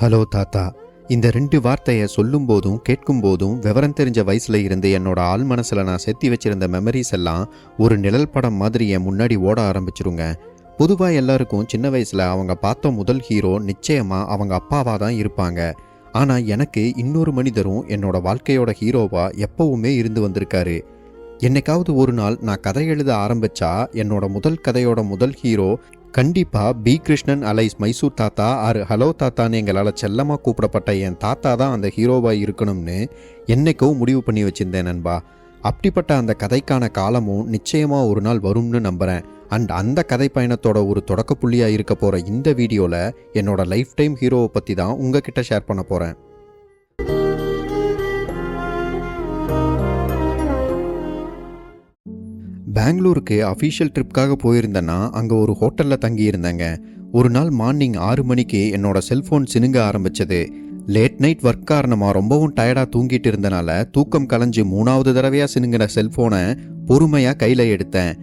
Hello தாத்தா. இந்த ரெண்டு வார்த்தையை சொல்லும் போதும் கேட்கும் போதும் விவரம் தெரிஞ்ச வயசுல இருந்து என்னோட ஆள் மனசுல நான் செத்தி வச்சிருந்த மெமரிஸ் எல்லாம் ஒரு நிழல் படம் மாதிரி என் முன்னாடி ஓட ஆரம்பிச்சிருங்க. பொதுவாக எல்லாருக்கும் சின்ன வயசுல அவங்க பார்த்த முதல் ஹீரோ நிச்சயமா அவங்க அப்பாவா தான் இருப்பாங்க. ஆனா எனக்கு இன்னொரு மனிதரும் என்னோட வாழ்க்கையோட ஹீரோவா எப்பவுமே இருந்து வந்திருக்காரு. என்னைக்காவது ஒரு நாள் நான் கதை எழுத ஆரம்பிச்சா என்னோட முதல் கதையோட முதல் ஹீரோ கண்டிப்பா பி கிருஷ்ணன் அலைஸ் மைசூர் தாத்தா ஆர் ஹலோ தாத்தான்னு எங்களால் செல்லமா கூப்பிடப்பட்ட என் தாத்தா தான் அந்த ஹீரோவா இருக்கணும்னு என்னைக்கோ முடிவு பண்ணி வச்சிருந்தேன் நண்பா. அப்படிப்பட்ட அந்த கதைக்கான காலமும் நிச்சயமா ஒரு நாள் வரும்னு நம்புறேன். அண்ட் அந்த கதை பயணத்தோட ஒரு தொடக்க புள்ளியா இருக்க போற இந்த வீடியோல என்னோட லைஃப் டைம் ஹீரோவை பத்தி தான் உங்ககிட்ட ஷேர் பண்ண போறேன். பெங்களூருக்கு அஃபீஷியல் ட்ரிப்காக போயிருந்தேன்னா அங்கே ஒரு ஹோட்டலில் தங்கியிருந்தேங்க. ஒரு நாள் மார்னிங் ஆறு மணிக்கு என்னோட செல்ஃபோன் சினுங்க ஆரம்பிச்சது. லேட் நைட் ஒர்க் காரணமாக ரொம்பவும் டயர்டாக தூங்கிட்டு இருந்தனால தூக்கம் கலைஞ்சு மூணாவது தடவையாக சினுங்கிற செல்ஃபோனை பொறுமையாக கையில் எடுத்தேன்.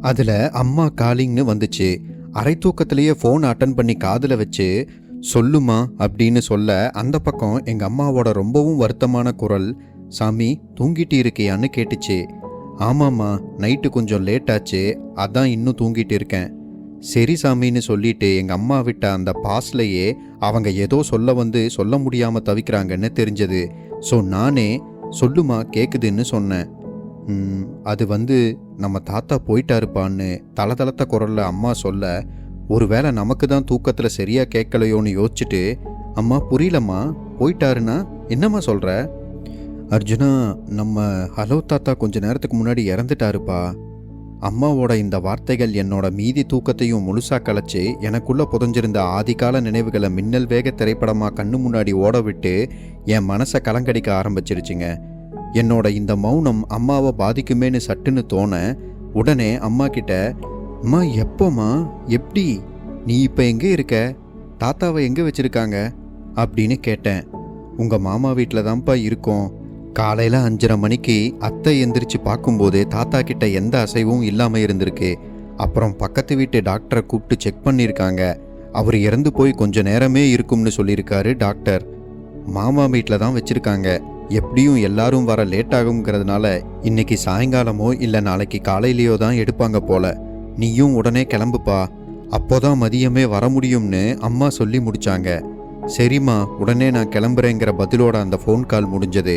அதில் அம்மா காலிங்னு வந்துச்சு. அரை தூக்கத்திலேயே ஃபோன் அட்டன் பண்ணி காதில் வச்சு சொல்லுமா? அப்படின்னு சொல்ல அந்த பக்கம் எங்கள் அம்மாவோட ரொம்பவும் வருத்தமான குரல் சாமி தூங்கிட்டு இருக்கியான்னு கேட்டுச்சு. ஆமாம்மா நைட்டு கொஞ்சம் லேட் ஆச்சு அதான் இன்னும் தூங்கிட்டு இருக்கேன். சரி சாமின்னு சொல்லிட்டு எங்கள் அம்மா விட்ட அந்த பாஸ்லையே அவங்க ஏதோ சொல்ல வந்து சொல்ல முடியாமல் தவிக்கிறாங்கன்னு தெரிஞ்சது. ஸோ நானே சொல்லுமா கேட்குதுன்னு சொன்னேன். அது வந்து நம்ம தாத்தா போயிட்டாருப்பான்னு தளதளத்த குரலில் அம்மா சொல்ல ஒருவேளை நமக்கு தான் தூக்கத்தில் சரியாக கேட்கலையோன்னு யோசிச்சுட்டு அம்மா புரியலம்மா போயிட்டாருன்னா என்னம்மா சொல்கிற அர்ஜுனா நம்ம ஹலோ தாத்தா கொஞ்ச நேரத்துக்கு முன்னாடி இறந்துட்டாருப்பா. அம்மாவோட இந்த வார்த்தைகள் என்னோட மீதி தூக்கத்தையும் முழுசா கலைச்சி எனக்குள்ள புதஞ்சிருந்த ஆதிகால நினைவுகளை மின்னல் வேக திரைப்படமா கண்ணு முன்னாடி ஓட விட்டு என் மனசை கலங்கடிக்க ஆரம்பிச்சிருச்சுங்க. என்னோட இந்த மௌனம் அம்மாவை பாதிக்குமேன்னு சட்டுன்னு தோண உடனே அம்மா கிட்ட அம்மா எப்போம்மா? எப்படி? நீ இப்போ எங்கே இருக்க? தாத்தாவை எங்கே வச்சிருக்காங்க? அப்படின்னு கேட்டேன். உங்கள் மாமா வீட்டில் தான்ப்பா இருக்கோம். காலையில் அஞ்சரை மணிக்கு அத்தை எந்திரிச்சு பார்க்கும்போது தாத்தா கிட்ட எந்த அசைவும் இல்லாமல் இருந்திருக்கு. அப்புறம் பக்கத்து வீட்டு டாக்டரை கூப்பிட்டு செக் பண்ணியிருக்காங்க. அவர் இறந்து போய் கொஞ்ச நேரமே இருக்கும்னு சொல்லியிருக்காரு டாக்டர். மாமா வீட்டில் தான் வச்சுருக்காங்க. எப்படியும் எல்லாரும் வர லேட் ஆகுங்கிறதுனால இன்னைக்கு சாயங்காலமோ இல்லை நாளைக்கு காலையிலையோ தான் எடுப்பாங்க போல. நீயும் உடனே கிளம்புப்பா. அப்போதான் மதியமே வர முடியும்னு அம்மா சொல்லி முடிச்சாங்க. சரிம்மா உடனே நான் கிளம்புறேங்கிற பதிலோட அந்த ஃபோன் கால் முடிஞ்சது.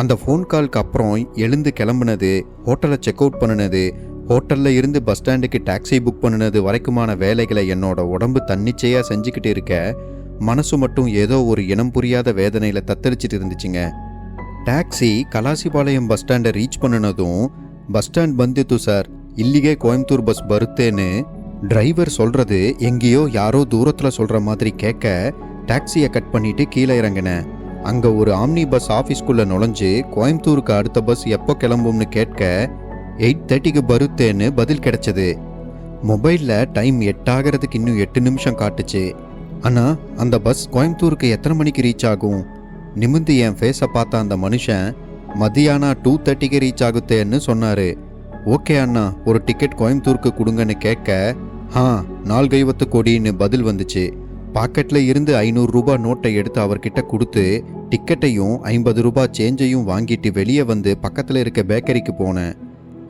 அந்த ஃபோன் கால்க்கு அப்புறம் எழுந்து கிளம்புனது ஹோட்டலை செக் அவுட் பண்ணினது ஹோட்டலில் இருந்து பஸ் ஸ்டாண்டுக்கு டாக்ஸி புக் பண்ணினது வரைக்குமான வேலைகளை என்னோட உடம்பு தன்னிச்சையாக செஞ்சுக்கிட்டு இருக்க மனசு மட்டும் ஏதோ ஒரு இனம் புரியாத வேதனையில் தத்தளிச்சிட்டு இருந்துச்சுங்க. டாக்ஸி கலாசிபாளையம் பஸ் ஸ்டாண்டை ரீச் பண்ணினதும் பஸ் ஸ்டாண்ட் பந்தித்து சார் இல்லிகே கோயம்புத்தூர் பஸ் வருத்தேன்னு டிரைவர் சொல்கிறது எங்கேயோ யாரோ தூரத்தில் சொல்கிற மாதிரி கேட்க டாக்ஸியை கட் பண்ணிட்டு கீழே இறங்கினேன். அங்கே ஒரு ஆம்னி பஸ் ஆஃபீஸ்க்குள்ளே நுழைஞ்சு கோயம்புத்தூருக்கு அடுத்த பஸ் எப்போ கிளம்பும்னு கேட்க எயிட் தேர்ட்டிக்கு பருத்தேன்னு பதில் கிடைச்சது. மொபைலில் டைம் எட்டாகிறதுக்கு இன்னும் எட்டு நிமிஷம் காட்டுச்சு. ஆனால் அந்த பஸ் கோயம்புத்தூருக்கு எத்தனை மணிக்கு ரீச் ஆகும்? நிமிந்து என் ஃபேஸை பார்த்த அந்த மனுஷன் மதியானா டூ தேர்ட்டிக்கு ரீச் ஆகுத்தேன்னு சொன்னாரு. ஓகே அண்ணா ஒரு டிக்கெட் கோயம்புத்தூருக்கு கொடுங்கன்னு கேட்க ஆ நால்கைவத்து கோடின்னு பதில் வந்துச்சு. பாக்கெட்ல இருந்து ஐநூறு ரூபாய் நோட்டை எடுத்து அவர்கிட்ட கொடுத்து டிக்கெட்டையும் ஐம்பது ரூபாய் சேஞ்சையும் வாங்கிட்டு வெளியே வந்து பக்கத்தில் இருக்க பேக்கரிக்கு போனேன்.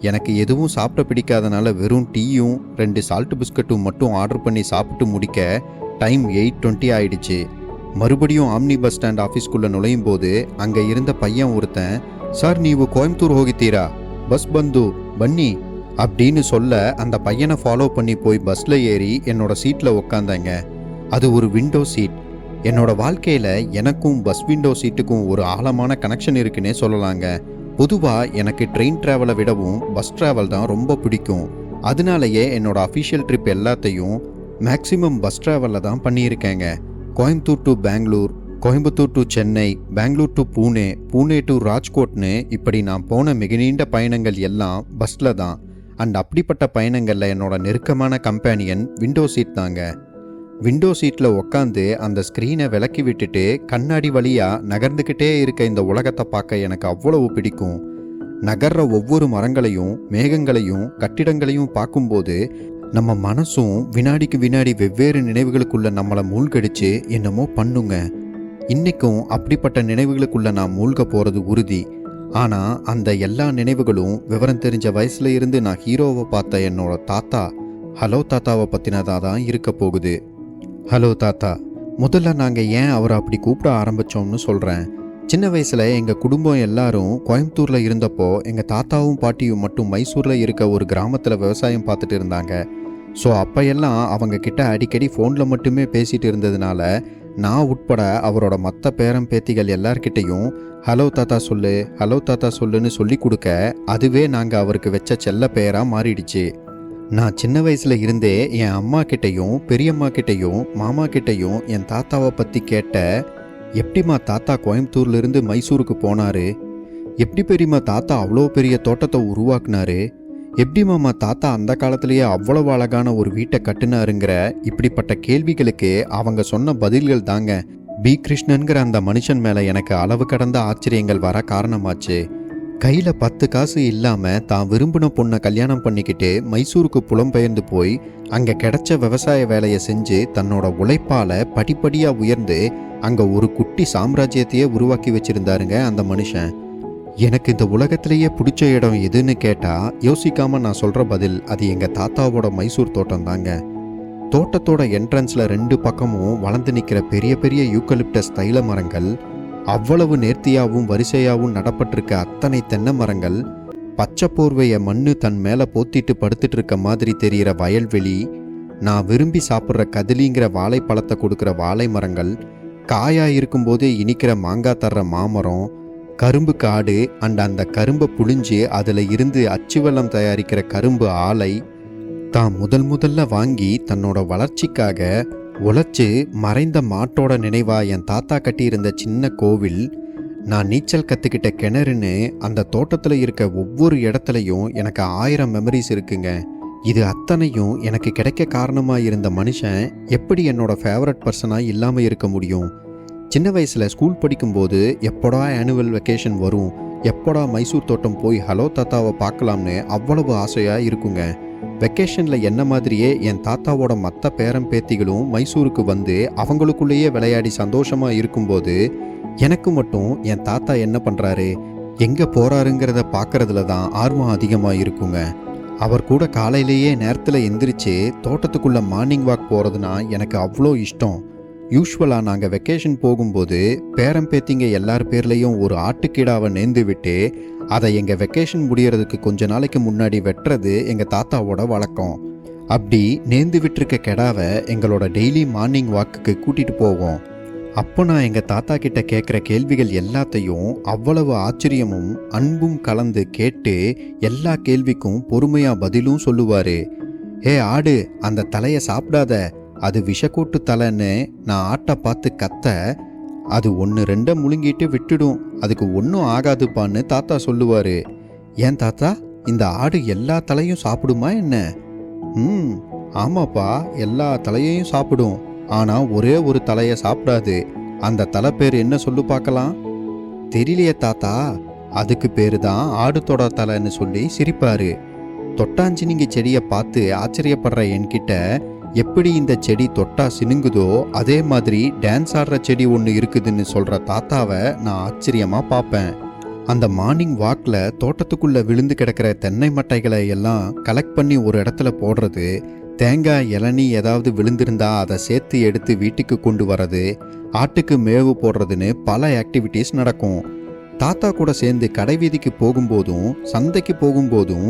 எனக்கு எதுவும் சாப்பிட பிடிக்காதனால வெறும் டீயும் ரெண்டு சால்ட் பிஸ்கட்டும் மட்டும் ஆர்டர் பண்ணி சாப்பிட்டு முடிக்க டைம் எயிட் டுவெண்ட்டி ஆயிடுச்சு. மறுபடியும் ஆம்னி பஸ் ஸ்டாண்ட் ஆஃபீஸ்க்குள்ளே நுழையும் போது அங்கே இருந்த பையன் ஒருத்தன் சார் நீ கோயம்புத்தூர் ஹோகித்தீரா பஸ் பந்து பன்னி அப்படின்னு சொல்ல அந்த பையனை ஃபாலோ பண்ணி போய் பஸ்ஸில் ஏறி என்னோட சீட்டில் உக்காந்தேங்க. அது ஒரு விண்டோ சீட் என்னோட வாழ்க்கையில் எனக்கும் பஸ் விண்டோ சீட்டுக்கும் ஒரு ஆழமான கனெக்ஷன் இருக்குன்னே சொல்லலாங்க. பொதுவாக எனக்கு ட்ரெயின் ட்ராவலை விடவும் பஸ் ட்ராவல் தான் ரொம்ப பிடிக்கும். அதனாலயே என்னோட அஃபிஷியல் ட்ரிப் எல்லாத்தையும் மேக்ஸிமம் பஸ் ட்ராவலில் தான் பண்ணியிருக்கேங்க. Coimbatore to Bangalore Coimbatore to Chennai Bangalore to Pune Pune to ராஜ்கோட்னு இப்படி நான் போன மிக நீண்ட பயணங்கள் எல்லாம் பஸ்ஸில் தான். அண்ட் அப்படிப்பட்ட பயணங்களில் என்னோட நெருக்கமான கம்பேனியன் விண்டோ சீட் தாங்க. விண்டோ சீட்டில் உக்காந்து அந்த ஸ்க்ரீனை விலக்கி விட்டுட்டு கண்ணாடி வழியாக நகர்ந்துக்கிட்டே இருக்க இந்த உலகத்தை பார்க்க எனக்கு அவ்வளவு பிடிக்கும். நகர்ற ஒவ்வொரு மரங்களையும் மேகங்களையும் கட்டிடங்களையும் பார்க்கும்போது நம்ம மனசும் வினாடிக்கு வினாடி வெவ்வேறு நினைவுகளுக்குள்ள நம்மளை மூழ்கடிச்சு என்னமோ பண்ணுங்க. இன்னைக்கும் அப்படிப்பட்ட நினைவுகளுக்குள்ள நான் மூழ்க போறது உறுதி. ஆனா அந்த எல்லா நினைவுகளும் விவரம் தெரிஞ்ச வயசுல இருந்து நான் ஹீரோவை பார்த்த என்னோட தாத்தா ஹலோ தாத்தாவை பத்தினதா தான் இருக்க போகுது. ஹலோ தாத்தா முதல்ல நாங்கள் ஏன் அவரை அப்படி கூப்பிட ஆரம்பித்தோம்னு சொல்கிறேன் சின்ன வயசில் எங்கள் குடும்பம் எல்லாரும் கோயம்புத்தூரில் இருந்தப்போ எங்கள் தாத்தாவும் பாட்டியும் மட்டும் மைசூரில் இருக்க ஒரு கிராமத்தில் விவசாயம் பார்த்துட்டு இருந்தாங்க. ஸோ அப்ப எல்லாம் அவங்க கிட்ட அடிக்கடி ஃபோனில் மட்டுமே பேசிகிட்டு இருந்ததுனால நான் உட்பட அவரோட மற்ற பேரம் பேத்திகள் எல்லார்கிட்டையும் ஹலோ தாத்தா சொல்லு ஹலோ தாத்தா சொல்லுன்னு சொல்லி கொடுக்க அதுவே நாங்கள் அவருக்கு வச்ச செல்ல பெயராக மாறிடுச்சு. நான் சின்ன வயசுல இருந்தே என் அம்மா கிட்டையும் பெரியம்மா கிட்டேயும் மாமா கிட்டேயும் என் தாத்தாவை பற்றி கேட்ட எப்படிம்மா தாத்தா கோயம்புத்தூர்ல இருந்து மைசூருக்கு போனாரு? எப்படி பெரியம்மா தாத்தா அவ்வளோ பெரிய தோட்டத்தை உருவாக்குனாரு? எப்படி மாமா தாத்தா அந்த காலத்திலேயே அவ்வளவு அழகான ஒரு வீட்டை கட்டினாருங்கிற இப்படிப்பட்ட கேள்விகளுக்கு அவங்க சொன்ன பதில்கள் தாங்க. பி. கிருஷ்ணன்கிற அந்த மனுஷன் மேல எனக்கு அளவு கடந்த ஆச்சரியங்கள் வர காரணமாச்சு. கையில் பத்து காசு இல்லாமல் தான் விரும்பின பொண்ணை கல்யாணம் பண்ணிக்கிட்டு மைசூருக்கு புலம்பெயர்ந்து போய் அங்கே கிடைச்ச விவசாய வேலையை செஞ்சு தன்னோட உழைப்பால் படிப்படியாக உயர்ந்து அங்கே ஒரு குட்டி சாம்ராஜ்யத்தையே உருவாக்கி வச்சிருந்தாருங்க அந்த மனுஷன். எனக்கு இந்த உலகத்திலேயே பிடிச்ச இடம் எதுன்னு கேட்டால் யோசிக்காமல் நான் சொல்கிற பதில் அது எங்கள் தாத்தாவோட மைசூர் தோட்டம் தாங்க தோட்டத்தோட என்ட்ரன்ஸில் ரெண்டு பக்கமும் வளர்ந்து நிற்கிற பெரிய பெரிய யூக்கலிப்டஸ் தைல மரங்கள் அவ்வளவு நேர்த்தியாவும் வரிசையாவும் நடப்பட்டிருக்க அத்தனை தென்னை மரங்கள் பச்சை போர்வைய மண்ணு தன் மேல போத்திட்டு படுத்துட்டு இருக்க மாதிரி தெரியிற வயல்வெளி நான் விரும்பி சாப்பிட்ற கதிலிங்கிற வாழைப்பழத்தை கொடுக்குற வாழை மரங்கள் காயா இருக்கும்போதே இனிக்கிற மாங்காய் தர்ற மாமரம் கரும்பு காடு அண்ட் அந்த கரும்பை புழிஞ்சு அதில் இருந்து அச்சுவெல்லம் தயாரிக்கிற கரும்பு ஆலை தான் முதல் முதல்ல வாங்கி தன்னோட வளர்ச்சிக்காக உழைச்சு மறைந்த மாட்டோட நினைவா என் தாத்தா கட்டியிருந்த சின்ன கோவில் நான் நீச்சல் கற்றுக்கிட்ட கிணறுன்னு அந்த தோட்டத்தில் இருக்க ஒவ்வொரு இடத்துலையும் எனக்கு ஆயிரம் மெமரிஸ் இருக்குங்க. இது அத்தனையும் எனக்கு கிடைக்க காரணமாக இருந்த மனுஷன் எப்படி என்னோட ஃபேவரட் பர்சனாக இல்லாமல் இருக்க முடியும்? சின்ன வயசில் ஸ்கூல் படிக்கும்போது எப்போடா ஆனுவல் வெக்கேஷன் வரும் எப்போடா மைசூர் தோட்டம் போய் ஹலோ தாத்தாவை பார்க்கலாம்னு அவ்வளவு ஆசையாக இருக்குங்க. வெக்கேஷனில் என்ன மாதிரியே என் தாத்தாவோட மற்ற பேரம் பேத்திகளும் மைசூருக்கு வந்து அவங்களுக்குள்ளேயே விளையாடி சந்தோஷமாக இருக்கும்போது எனக்கு மட்டும் என் தாத்தா என்ன பண்ணுறாரு எங்கே போகிறாருங்கிறத பார்க்கறதுல தான் ஆர்வம் அதிகமாக இருக்குங்க. அவர் கூட காலையிலேயே நேரத்தில் எந்திரிச்சு தோட்டத்துக்குள்ளே மார்னிங் வாக் போகிறதுனா எனக்கு அவ்வளோ இஷ்டம். யூஸ்வலாக நாங்கள் வெக்கேஷன் போகும்போது பேரம்பேத்திங்க எல்லார் பேர்லேயும் ஒரு ஆட்டுக்கீடாவை நேர்ந்து விட்டு அதை எங்கள் வெக்கேஷன் முடியறதுக்கு கொஞ்ச நாளைக்கு முன்னாடி வெட்டுறது எங்கள் தாத்தாவோட வழக்கம். அப்படி நேர்ந்து விட்டுருக்க கெடாவை எங்களோட டெய்லி மார்னிங் வாக்குக்கு கூட்டிகிட்டு போவோம். அப்போ நான் எங்கள் தாத்தா கிட்ட கேட்குற கேள்விகள் எல்லாத்தையும் அவ்வளவு ஆச்சரியமும் அன்பும் கலந்து கேட்டு எல்லா கேள்விக்கும் பொறுமையாக பதிலும் சொல்லுவார். ஏ ஆடு அந்த தலையை சாப்பிடாத. அது விஷக்கூட்டு தலைன்னு நான் ஆட்டை பார்த்து கத்த அது ஒன்று ரெண்டை முழுங்கிட்டு விட்டுடும். அதுக்கு ஒன்றும் ஆகாதுப்பான்னு தாத்தா சொல்லுவார். ஏன் தாத்தா? இந்த ஆடு எல்லா தலையும் சாப்பிடுமா என்ன? ம் ஆமாப்பா எல்லா தலையையும் சாப்பிடும். ஆனால் ஒரே ஒரு தலையை சாப்பிடாது. அந்த தலை பேர் என்ன சொல்லு பார்க்கலாம்? தெரியலையே தாத்தா. அதுக்கு பேர் தான் ஆடு தொட தலைன்னு சொல்லி சிரிப்பாரு. தொட்டாஞ்சினிங்க செடியை பார்த்து ஆச்சரியப்படுற என்கிட்ட எப்படி இந்த செடி தொட்டா சினுங்குதோ அதே மாதிரி டான்ஸ் ஆடுற செடி ஒன்று இருக்குதுன்னு சொல்ற தாத்தாவை நான் ஆச்சரியமா பார்ப்பேன் அந்த மார்னிங் வாக்ல தோட்டத்துக்குள்ள விழுந்து கிடக்கிற தென்னை மட்டைகளை எல்லாம் கலெக்ட் பண்ணி ஒரு இடத்துல போடுறது தேங்காய் இளநி ஏதாவது விழுந்திருந்தா அதை சேர்த்து எடுத்து வீட்டுக்கு கொண்டு வர்றது ஆட்டுக்கு மேவு போடுறதுன்னு பல ஆக்டிவிட்டீஸ் நடக்கும். தாத்தா கூட சேர்ந்து கடைவீதிக்கு போகும்போதும் சந்தைக்கு போகும்போதும்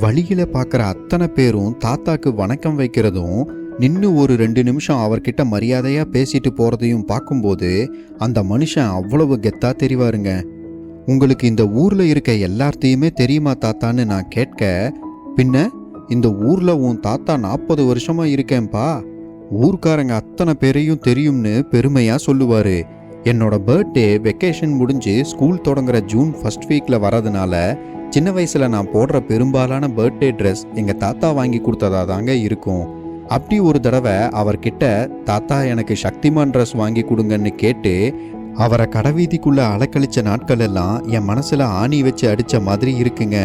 வழியில் பார்க்குற அத்தனை பேரும் தாத்தாக்கு வணக்கம் வைக்கிறதும் நின்று ஒரு ரெண்டு நிமிஷம் அவர்கிட்ட மரியாதையாக பேசிட்டு போகிறதையும் பார்க்கும்போது அந்த மனுஷன் அவ்வளவு கெத்தா தெரிவாருங்க. உங்களுக்கு இந்த ஊரில் இருக்க எல்லார்த்தையுமே தெரியுமா தாத்தான்னு நான் கேட்க பின்ன இந்த ஊரில் உன் தாத்தா நாற்பது வருஷமாக இருக்கேன்பா ஊர்க்காரங்க அத்தனை பேரையும் தெரியும்னு பெருமையாக சொல்லுவார். என்னோட பர்த்டே வெக்கேஷன் முடிஞ்சு ஸ்கூல் தொடங்குற ஜூன் ஃபர்ஸ்ட் வீக்கில் வரதுனால சின்ன வயசில் நான் போடுற பெரும்பாலான பர்த்டே ட்ரெஸ் எங்கள் தாத்தா வாங்கி கொடுத்ததா தாங்க இருக்கும். அப்படி ஒரு தடவை அவர்கிட்ட தாத்தா எனக்கு சக்திமான் ட்ரெஸ் வாங்கி கொடுங்கன்னு கேட்டு அவரை கடவீதிக்குள்ள அலக்கழிச்ச நாட்கள் எல்லாம் என் மனசுல ஆணி வச்சு அடிச்ச மாதிரி இருக்குங்க.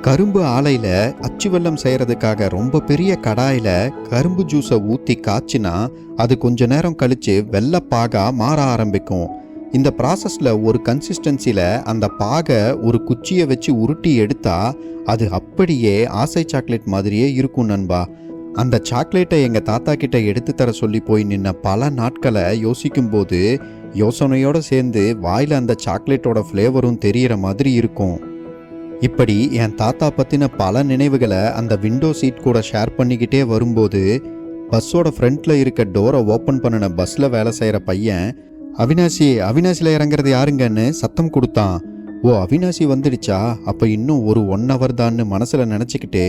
கரும்பு ஆலையில அச்சு வெல்லம் செய்யறதுக்காக ரொம்ப பெரிய கடாயில கரும்பு ஜூஸை ஊத்தி காய்ச்சினா அது கொஞ்ச நேரம் கழிச்சு வெள்ளப்பாகா மாற ஆரம்பிக்கும். இந்த ப்ராசஸில் ஒரு கன்சிஸ்டன்சியில் அந்த பாகை ஒரு குச்சியை வச்சு உருட்டி எடுத்தா அது அப்படியே ஆசை சாக்லேட் மாதிரியே இருக்கும் நண்பா. அந்த சாக்லேட்டை எங்கள் தாத்தா கிட்ட எடுத்து தர சொல்லி போய் நின்ன பல நாட்களை யோசிக்கும்போது யோசனையோடு சேர்ந்து வாயில் அந்த சாக்லேட்டோட ஃப்ளேவரும் தெரிகிற மாதிரி இருக்கும். இப்படி என் தாத்தா பற்றின பல நினைவுகளை அந்த விண்டோ சீட் கூட ஷேர் பண்ணிக்கிட்டே வரும்போது பஸ்ஸோட ஃப்ரண்ட்டில் இருக்க டோரை ஓப்பன் பண்ணின பஸ்ஸில் வேலை செய்கிற பையன் அவினாசி அவினாசியில் இறங்குறது யாருங்கன்னு சத்தம் கொடுத்தான். ஓ அவினாசி வந்துடுச்சா? அப்போ இன்னும் ஒரு ஒன் ஹவர் தான்னு மனசில் நினச்சிக்கிட்டு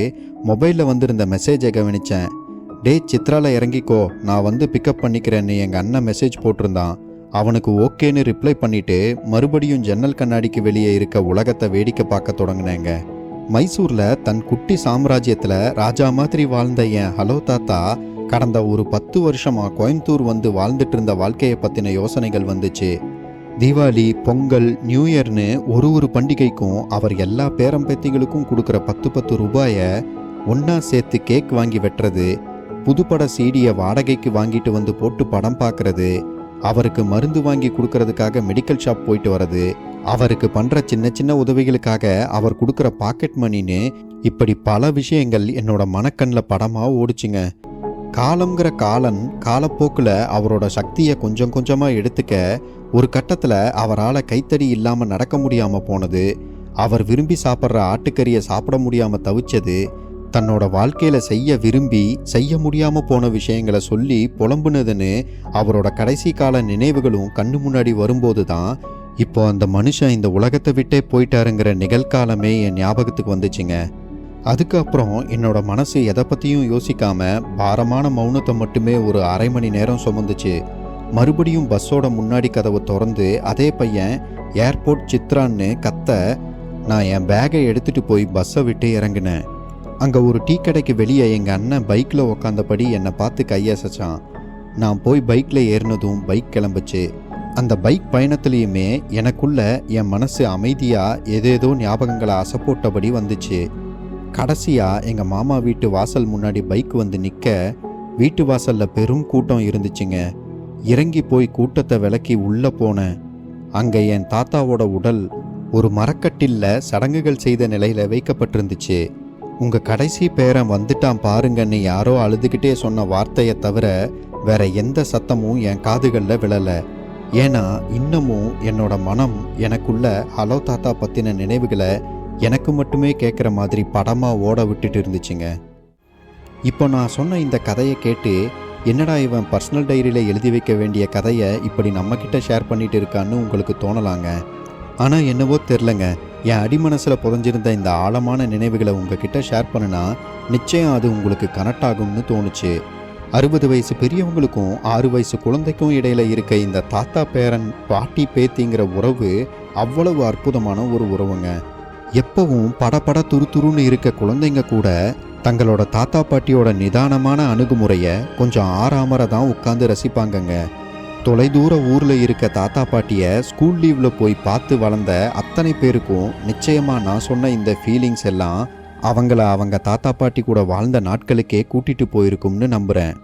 மொபைலில் வந்திருந்த மெசேஜை கவனித்தேன் டே சித்ரால இறங்கிக்கோ. நான் வந்து பிக்கப் பண்ணிக்கிறேன்னு எங்கள் அண்ணன் மெசேஜ் போட்டிருந்தான். அவனுக்கு ஓகேன்னு ரிப்ளை பண்ணிட்டு மறுபடியும் ஜன்னல் கண்ணாடிக்கு வெளியே இருக்க உலகத்தை வேடிக்கை பார்க்க தொடங்கினேங்க. மைசூரில் தன் குட்டி சாம்ராஜ்யத்தில் ராஜா மாதிரி வாழ்ந்த என் ஹலோ தாத்தா கடந்த ஒரு பத்து வருஷமாக கோயம்புத்தூர் வந்து வாழ்ந்துட்டு இருந்த வாழ்க்கையை பற்றின யோசனைகள் வந்துச்சு. தீபாவளி பொங்கல் நியூ இயர்னு ஒரு ஒரு பண்டிகைக்கும் அவர் எல்லா பேரம்பேத்திகளுக்கும் கொடுக்குற பத்து பத்து ரூபாயை ஒன்றா சேர்த்து கேக் வாங்கி வெட்டுறது புதுப்பட சீடியை வாடகைக்கு வாங்கிட்டு வந்து போட்டு படம் பார்க்கறது அவருக்கு மருந்து வாங்கி கொடுக்கறதுக்காக மெடிக்கல் ஷாப் போயிட்டு வர்றது அவருக்கு பண்ற சின்ன சின்ன உதவிகளுக்காக அவர் கொடுக்குற பாக்கெட் மணின்னு இப்படி பல விஷயங்கள் என்னோட மனக்கண்ணில் படமாக ஓடிச்சுங்க. காலம்ங்கிற காலன் காலப்போக்கில் அவரோட சக்தியை கொஞ்சம் கொஞ்சமாக எடுத்துக்க ஒரு கட்டத்தில் அவரால் கைத்தடி இல்லாமல் நடக்க முடியாமல் போனது அவர் விரும்பி சாப்பிட்ற ஆட்டுக்கறியை சாப்பிட முடியாமல் தவிச்சது தன்னோட வாழ்க்கையில் செய்ய விரும்பி செய்ய முடியாமல் போன விஷயங்களை சொல்லி புலம்புனதுன்னு அவரோட கடைசி கால நினைவுகளும் கண்ணு முன்னாடி வரும்போது தான் இப்போ அந்த மனுஷன் இந்த உலகத்தை விட்டே போயிட்டாருங்கிற நிகழ்காலமே என் ஞாபகத்துக்கு வந்துச்சுங்க. அதுக்கப்புறம் என்னோட மனசு எதை பற்றியும் யோசிக்காமல் பாரமான மௌனத்தை மட்டுமே ஒரு அரை மணி நேரம் சுமந்துச்சு. மறுபடியும் பஸ்ஸோட முன்னாடி கதவை திறந்து அதே பையன் ஏர்போர்ட் சித்ரான்னு கத்த நான் என் பேகை எடுத்துட்டு போய் பஸ்ஸை விட்டு இறங்கினேன். அங்கே ஒரு டீ கடைக்கு வெளியே எங்கள் அண்ணன் பைக்கில் உக்காந்தபடி என்னை பார்த்து கையசைச்சான். நான் போய் பைக்கில் ஏறினதும் பைக் கிளம்புச்சு. அந்த பைக் பயணத்துலேயுமே எனக்குள்ள என் மனசு அமைதியாக ஏதேதோ ஞாபகங்களை அசப்போட்டபடி வந்துச்சு. கடைசியாக எங்கள் மாமா வீட்டு வாசல் முன்னாடி பைக் வந்து நிற்க வீட்டு வாசலில் பெரும் கூட்டம் இருந்துச்சுங்க. இறங்கி போய் கூட்டத்தை விலக்கி உள்ளே போனேன் அங்கே என் தாத்தாவோட உடல் ஒரு மரக்கட்டில்ல சடங்குகள் செய்த நிலையில வைக்கப்பட்டிருந்துச்சு. உங்க கடைசி பேரன் வந்துட்டான் பாருங்கன்னு யாரோ அழுதுகிட்டே சொன்ன வார்த்தையை தவிர வேற எந்த சத்தமும் என் காதுகளில் விழல. ஏன்னா இன்னமும் என்னோட மனம் எனக்குள்ள ஹலோ தாத்தா பத்தின நினைவுகளை எனக்கு மட்டுமே கேட்குற மாதிரி படமா ஓட விட்டுட்டு இருந்துச்சுங்க. இப்போ நான் சொன்ன இந்த கதையை கேட்டு என்னடா இவன் பர்சனல் டைரியில் எழுதி வைக்க வேண்டிய கதையை இப்படி நம்மக்கிட்ட ஷேர் பண்ணிட்டு இருக்கான்னு உங்களுக்கு தோணலாங்க. ஆனால் என்னவோ தெரிலங்க. என் அடிமனசில் புதஞ்சிருந்த இந்த ஆழமான நினைவுகளை உங்ககிட்ட ஷேர் பண்ணுனா நிச்சயம் அது உங்களுக்கு கனெக்ட் ஆகும்னு தோணுச்சு. அறுபது வயசு பெரியவங்களுக்கும் ஆறு வயசு குழந்தைக்கும் இடையில இருக்க இந்த தாத்தா பேரன் பாட்டி பேத்திங்கிற உறவு அவ்வளவு அற்புதமான ஒரு உறவுங்க. எப்பவும் படபட துருதுருன்னு இருக்க குழந்தைங்க கூட தங்களோட தாத்தா பாட்டியோட நிதானமான அணுகுமுறையை கொஞ்சம் ஆறாமற தான் உட்காந்து ரசிப்பாங்கங்க. தொலைதூர ஊரில் இருக்க தாத்தா பாட்டியை ஸ்கூல் லீவில் போய் பார்த்து வளர்ந்த அத்தனை பேருக்கும் நிச்சயமாக நான் சொன்ன இந்த ஃபீலிங்ஸ் எல்லாம் அவங்கள அவங்க தாத்தா பாட்டி கூட வாழ்ந்த நாட்களுக்கே கூட்டிகிட்டு போயிருக்கும்னு நம்புகிறேன்